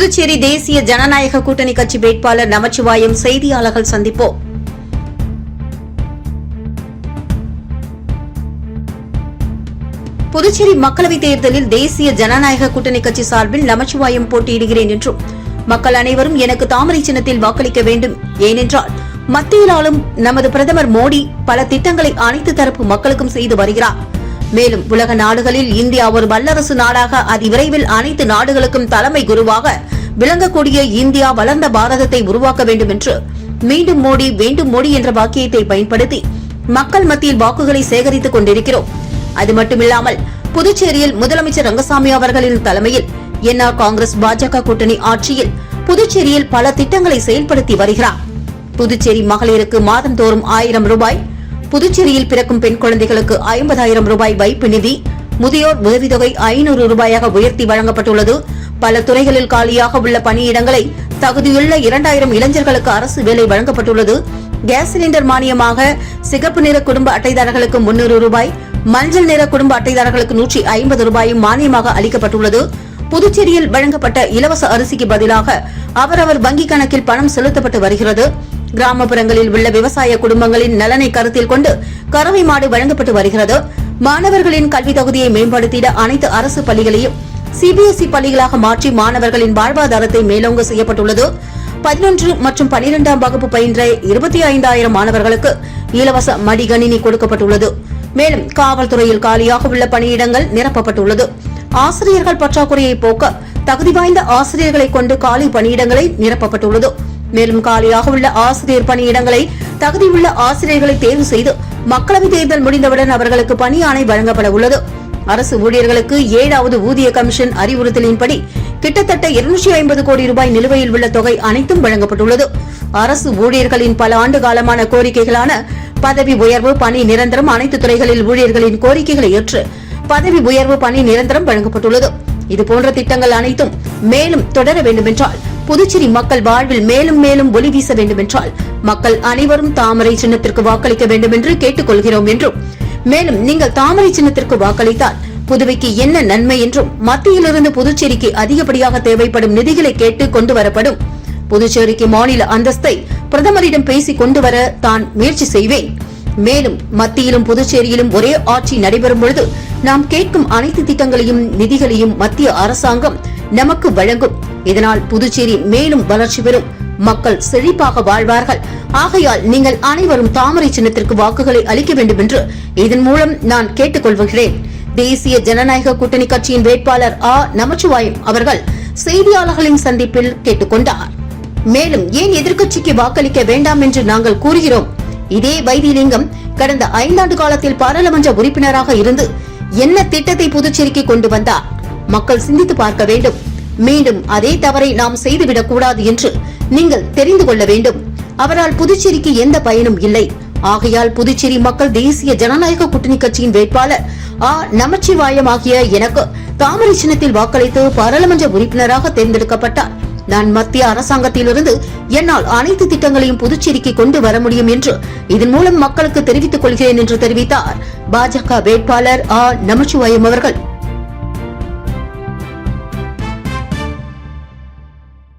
புதுச்சேரி தேசிய ஜனநாயக கூட்டணி கட்சி வேட்பாளர் நமச்சிவாயம் செய்தியாளர்கள் சந்திப்பு புதுச்சேரி மக்களவைத் தேர்தலில் தேசிய ஜனநாயக கூட்டணி கட்சி சார்பில் நமச்சிவாயம் போட்டியிடுகிறேன் என்றும் மக்கள் அனைவரும் எனக்கு தாமரை சின்னத்தில் வாக்களிக்க வேண்டும். ஏனென்றால் மத்தியில் ஆளும் நமது பிரதமர் மோடி பல திட்டங்களை அனைத்து தரப்பு மக்களுக்கும் செய்து வருகிறார். மேலும் உலக நாடுகளில் இந்தியா ஒரு வல்லரசு நாடாக அதிவிரைவில் அனைத்து நாடுகளுக்கும் தலைமை குருவாக விளங்கக்கூடிய இந்தியா வளர்ந்த பாரதத்தை உருவாக்க வேண்டும் என்று மீண்டும் மோடி வேண்டும் மோடி என்ற வாக்கியத்தை பயன்படுத்தி மக்கள் மத்தியில் வாக்குகளை சேகரித்துக் கொண்டிருக்கிறோம். அது மட்டுமில்லாமல் புதுச்சேரியில் முதலமைச்சர் ரங்கசாமி அவர்களின் தலைமையில் என்ஆர் காங்கிரஸ் பாஜக கூட்டணி ஆட்சியில் புதுச்சேரியில் பல திட்டங்களை செயல்படுத்தி வருகிறார். புதுச்சேரி மகளிருக்கு மாதந்தோறும் ஆயிரம் ரூபாய் புதுச்சேரியில் பிறக்கும் பெண் குழந்தைகளுக்கு ஐம்பதாயிரம் ரூபாய் வைப்பு நிதி. முதியோர் உதவித்தொகை ஐநூறு ரூபாயாக உயர்த்தி வழங்கப்பட்டுள்ளது. பல துறைகளில் காலியாக உள்ள பணியிடங்களை தகுதியுள்ள இரண்டாயிரம் இளைஞர்களுக்கு அரசு வேலை வழங்கப்பட்டுள்ளது. கேஸ் சிலிண்டர் மானியமாக சிகப்பு நிற குடும்ப அட்டைதாரர்களுக்கு முன்னூறு ரூபாய் மஞ்சள் நிற குடும்ப அட்டைதாரர்களுக்கு நூற்றி ஐம்பது ரூபாயும் மானியமாக அளிக்கப்பட்டுள்ளது. புதுச்சேரியில் வழங்கப்பட்ட இலவச அரிசிக்கு பதிலாக அவரவர் வங்கிக் கணக்கில் பணம் செலுத்தப்பட்டு வருகிறது. கிராமப்புறங்களில் உள்ள விவசாய குடும்பங்களின் நலனை கருத்தில் கொண்டு கறவை மாடு வழங்கப்பட்டு வருகிறது. மாணவர்களின் கல்வி தகுதியை மேம்படுத்திட அனைத்து அரசு பள்ளிகளையும் சிபிஎஸ்இ பள்ளிகளாக மாற்றி மாணவர்களின் வாழ்வாதாரத்தை மேலோங்க செய்யப்பட்டுள்ளது. பதினொன்று மற்றும் பனிரெண்டாம் வகுப்பு பயின்ற இருபத்தி ஐந்தாயிரம் மாணவர்களுக்கு இலவச மடிகணினி கொடுக்கப்பட்டுள்ளது. மேலும் காவல்துறையில் காலியாக உள்ள பணியிடங்கள் நிரப்பப்பட்டுள்ளது. ஆசிரியர்கள் பற்றாக்குறையை போக்க தகுதி வாய்ந்த ஆசிரியர்களை கொண்டு காலி பணியிடங்களை நிரப்பப்பட்டுள்ளது. மேலும் காலியாக உள்ள ஆசிரியர் பணியிடங்களை தகுதியுள்ள ஆசிரியர்களை தேர்வு செய்து மக்களவைத் தேர்தல் முடிந்தவுடன் அவர்களுக்கு பணி ஆணை வழங்கப்பட உள்ளது. அரசு ஊழியர்களுக்கு ஏழாவது ஊதிய கமிஷன் அறிவுறுத்தலின்படி கிட்டத்தட்ட இருநூற்றி ஐம்பது கோடி ரூபாய் நிலுவையில் உள்ள தொகை அனைத்தும் வழங்கப்பட்டுள்ளது. அரசு ஊழியர்களின் பல ஆண்டு காலமான கோரிக்கைகளான பதவி உயர்வு பணி நிரந்தரம் அனைத்து துறைகளில் ஊழியர்களின் கோரிக்கைகளை ஏற்று பதவி உயர்வு பணி நிரந்தரம் வழங்கப்பட்டுள்ளது. இதுபோன்ற திட்டங்கள் அனைத்தும் மேலும் தொடர வேண்டுமென்றால் புதுச்சேரி மக்கள் வாழ்வில் மேலும் மேலும் ஒளி வீச வேண்டுமென்றால் மக்கள் அனைவரும் தாமரை சின்னத்திற்கு வாக்களிக்க வேண்டும் என்று கேட்டுக் கொள்கிறோம் என்றும். மேலும் நீங்கள் தாமரை சின்னத்திற்கு வாக்களித்தால் புதுவைக்கு என்ன நன்மை என்றும் மத்தியிலிருந்து புதுச்சேரிக்கு அதிகப்படியாக தேவைப்படும் நிதிகளை கேட்டு கொண்டு வரப்படும். புதுச்சேரிக்கு மாநில அந்தஸ்தை பிரதமரிடம் பேசி கொண்டு வர தான் முயற்சி செய்வேன். மேலும் மத்தியிலும் புதுச்சேரியிலும் ஒரே ஆட்சி நடைபெறும் பொழுது நாம் கேட்கும் அனைத்து திட்டங்களையும் நிதிகளையும் மத்திய அரசாங்கம் நமக்கு வழங்கும். இதனால் புதுச்சேரி மேலும் வளர்ச்சி பெறும். மக்கள் செழிப்பாக வாழ்வார்கள். ஆகையால் நீங்கள் அனைவரும் தாமரை சின்னத்திற்கு வாக்குகளை அளிக்க வேண்டும் என்று இதன் மூலம் நான் கேட்டுக்கொள்கிறேன். தேசிய ஜனநாயக கூட்டணி கட்சியின் வேட்பாளர் ஆ. நமச்சிவாயம் அவர்கள் செய்தியாளர்களின் சந்திப்பில் கேட்டுக்கொண்டார். மேலும் ஏன் எதிர்க்கட்சிக்கு வாக்களிக்க வேண்டாம் என்று நாங்கள் கூறுகிறோம். இதே வைத்தியலிங்கம் கடந்த ஐந்தாண்டு காலத்தில் பாராளுமன்ற உறுப்பினராக இருந்து என்ன திட்டத்தை புதுச்சேரிக்கு கொண்டு வந்தார்? மக்கள் சிந்தித்து பார்க்க வேண்டும். மீண்டும் அதே தவறை நாம் செய்துவிடக் கூடாது என்று நீங்கள் தெரிந்து கொள்ள வேண்டும். அவரால் புதுச்சேரிக்கு எந்த பயனும் இல்லை. ஆகையால் புதுச்சேரி மக்கள் தேசிய ஜனநாயக கூட்டணி கட்சியின் வேட்பாளர் ஆ. நமச்சிவாயம் ஆகிய எனக்கு தாமரை சின்னத்தில் வாக்களித்து பாராளுமன்ற உறுப்பினராக தேர்ந்தெடுக்கப்பட்டார். நான் மத்திய அரசாங்கத்திலிருந்து என்னால் அனைத்து திட்டங்களையும் புதுச்சேரிக்கு கொண்டு வர முடியும் என்று இதன் மூலம் மக்களுக்கு தெரிவித்துக் கொள்கிறேன் என்று தெரிவித்தார். பாஜக வேட்பாளர் ஆ. நமச்சிவாயம் அவர்கள்.